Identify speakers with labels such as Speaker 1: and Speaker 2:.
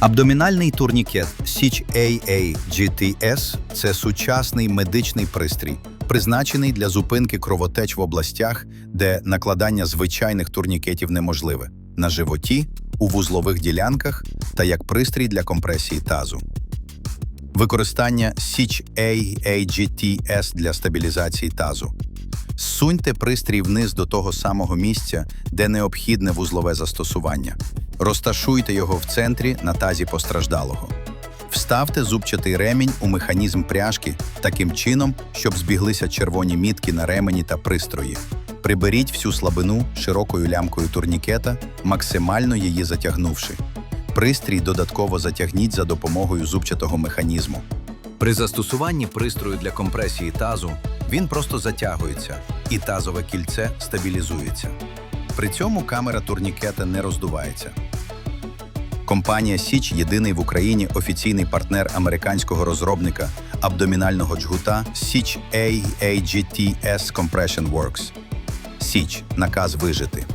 Speaker 1: Абдомінальний турнікет Січ AAGTS – це сучасний медичний пристрій, призначений для зупинки кровотеч в областях, де накладання звичайних турнікетів неможливе на животі, у вузлових ділянках та як пристрій для компресії тазу. Використання Січ AAGTS для стабілізації тазу. Суньте пристрій вниз до того самого місця, де необхідне вузлове застосування. Розташуйте його в центрі на тазі постраждалого. Вставте зубчатий ремінь у механізм пряжки таким чином, щоб збіглися червоні мітки на ремені та пристрої. Приберіть всю слабину широкою лямкою турнікета, максимально її затягнувши. Пристрій додатково затягніть за допомогою зубчатого механізму. При застосуванні пристрою для компресії тазу він просто затягується, і тазове кільце стабілізується. При цьому камера турнікета не роздувається. Компанія Січ єдиний в Україні офіційний партнер американського розробника абдомінального джгута Січ AAGTS Compression Works. Січ наказ вижити.